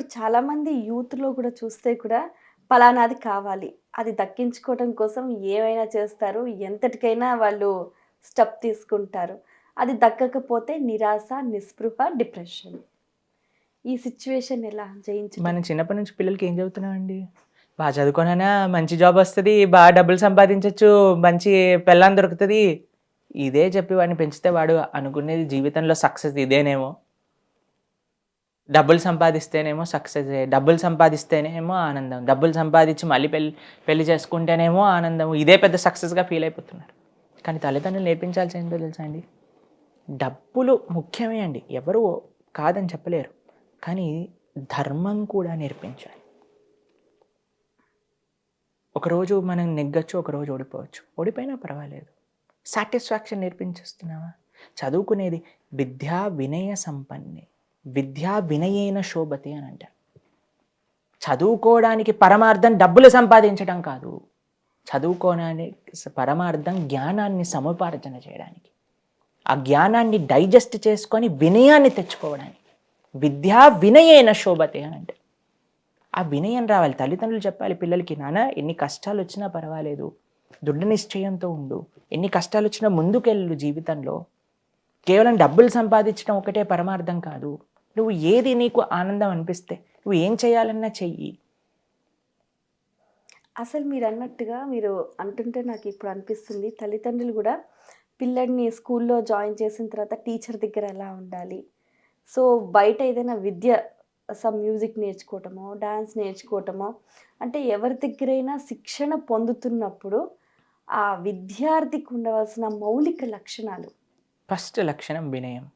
ఇప్పుడు చాలామంది యూత్‌లో కూడా చూస్తే కూడా పలానాది కావాలి. అది దక్కించుకోవడం కోసం ఏమైనా చేస్తారు. ఎంతటికైనా వాళ్ళు స్టెప్ తీసుకుంటారు. అది దక్కకపోతే నిరాశ, నిస్పృహ, డిప్రెషన్. ఈ సిచ్యువేషన్ ఎలా జయించి మనం చిన్నప్పటి నుంచి పిల్లలకి ఏం చెబుతున్నామండి? బాగా చదువుకోనైనా మంచి జాబ్ వస్తుంది బాగా డబ్బులు సంపాదించొచ్చు. మంచి పెళ్ళాం దొరుకుతుంది ఇదే చెప్పి వాడిని పెంచితే వాడు అనుకునేది జీవితంలో సక్సెస్ ఇదేనేమో. డబ్బులు సంపాదిస్తేనేమో సక్సెస్ డబ్బులు సంపాదిస్తేనేమో ఆనందం. డబ్బులు సంపాదించి మళ్ళీ పెళ్ళి పెళ్ళి చేసుకుంటేనేమో ఆనందం. ఇదే పెద్ద సక్సెస్‌గా ఫీల్ అయిపోతున్నారు. కానీ తల్లిదండ్రులు నేర్పించాల్సి ఏంటో తెలుసా అండి? డబ్బులు ముఖ్యమే అండి. ఎవరు కాదని చెప్పలేరు. కానీ ధర్మం కూడా నేర్పించాలి. ఒకరోజు మనం నెగ్గొచ్చు. ఒకరోజు ఓడిపోవచ్చు. ఓడిపోయినా పర్వాలేదు. సాటిస్ఫాక్షన్ నేర్పించేస్తున్నావా చదువుకునేది విద్యా వినయ సంపన్నే. విద్యా వినయేన శోభతే అని అంటారు. చదువుకోవడానికి పరమార్థం డబ్బులు సంపాదించడం కాదు. చదువుకోవడానికి పరమార్థం జ్ఞానాన్ని సముపార్జన చేయడానికి. ఆ జ్ఞానాన్ని డైజెస్ట్ చేసుకొని వినయాన్ని తెచ్చుకోవడానికి. విద్యా వినయేన శోభతే అని అంటారు. ఆ వినయం రావాలి. తల్లిదండ్రులు చెప్పాలి పిల్లలకి నాన్న ఎన్ని కష్టాలు వచ్చినా పర్వాలేదు. దృఢ నిశ్చయంతో ఉండు. ఎన్ని కష్టాలు వచ్చినా ముందుకెళ్ళు జీవితంలో. కేవలం డబ్బులు సంపాదించడం ఒకటే పరమార్థం కాదు. నువ్వు ఏది నీకు ఆనందం అనిపిస్తే నువ్వు ఏం చేయాలన్నా చెయ్యి. అసలు మీరన్నట్టుగా మీరు అంటుంటే నాకు ఇప్పుడు అనిపిస్తుంది. తల్లిదండ్రులు కూడా పిల్లని స్కూల్‌లో జాయిన్ చేసిన తర్వాత టీచర్ దగ్గర ఎలా ఉండాలి? సో బయట ఏదైనా విద్య సమ్ మ్యూజిక్ నేర్చుకోవటమో, డాన్స్ నేర్చుకోవటమో అంటే ఎవరి దగ్గరైనా శిక్షణ పొందుతున్నప్పుడు ఆ విద్యార్థికి ఉండవలసిన మౌలిక లక్షణాలు. ఫస్ట్ లక్షణం వినయం.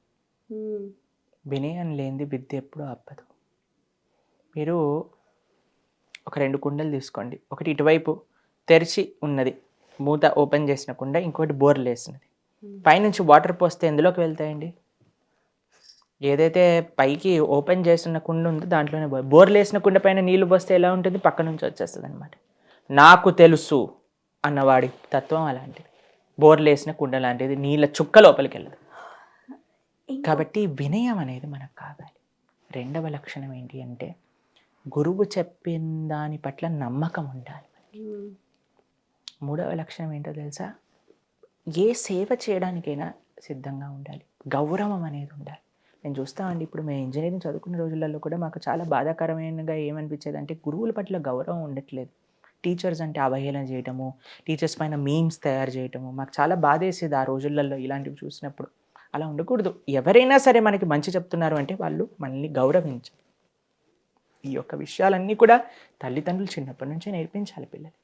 వినయం లేనిది విద్య ఎప్పుడూ అబ్బదు. మీరు ఒక 2 కుండలు తీసుకోండి. ఒకటి ఇటువైపు తెరిచి ఉన్నది. మూత ఓపెన్ చేసిన కుండ. ఇంకోటి బోర్లేసినది. హ్మ్. పైనుంచి వాటర్ పోస్తే ఎందులోకి వెళ్తాయండి? ఏదైతే పైకి ఓపెన్ చేసున్న కుండ ఉందో దాంట్లోనే బో బోర్లేసిన కుండ పైన నీళ్ళు పోస్తే ఎలా ఉంటుంది? పక్క నుంచి వచ్చేస్తదనమాట. నాకు తెలుసు అన్నవాడి తత్వం అలాంటిది. బోర్లేసిన కుండ లాంటిది. నీళ్ళ చుక్క లోపలికెళ్ళదు. ఇంకో కాబట్టి వినయం అనేది మనకు కావాలి. రెండవ లక్షణం ఏంటి అంటే గురువు చెప్పిన దాని పట్ల నమ్మకం ఉండాలి. మూడవ లక్షణం ఏంటో తెలుసా? ఏ సేవ చేయడానికైనా సిద్ధంగా ఉండాలి. గౌరవం అనేది ఉండాలి. నేను చూస్తామండి ఇప్పుడు మేము ఇంజినీరింగ్ చదువుకునే రోజులలో కూడా మాకు చాలా బాధాకరమైనగా ఏమనిపించేదంటే గురువుల పట్ల గౌరవం ఉండట్లేదు. టీచర్స్ అంటే అవహేళన చేయటము, టీచర్స్ పైన మీమ్స్ తయారు చేయటము మాకు చాలా బాధేసేది ఆ రోజులలో ఇలాంటివి చూసినప్పుడు. అలా ఉండకూడదు. ఎవరైనా సరే మనకి మంచి చెప్తున్నారు అంటే వాళ్ళు మనల్ని గౌరవించాలి. ఈ యొక్క విషయాలన్నీ కూడా తల్లిదండ్రులు చిన్నప్పటి నుంచే నేర్పించాలి పిల్లలకి.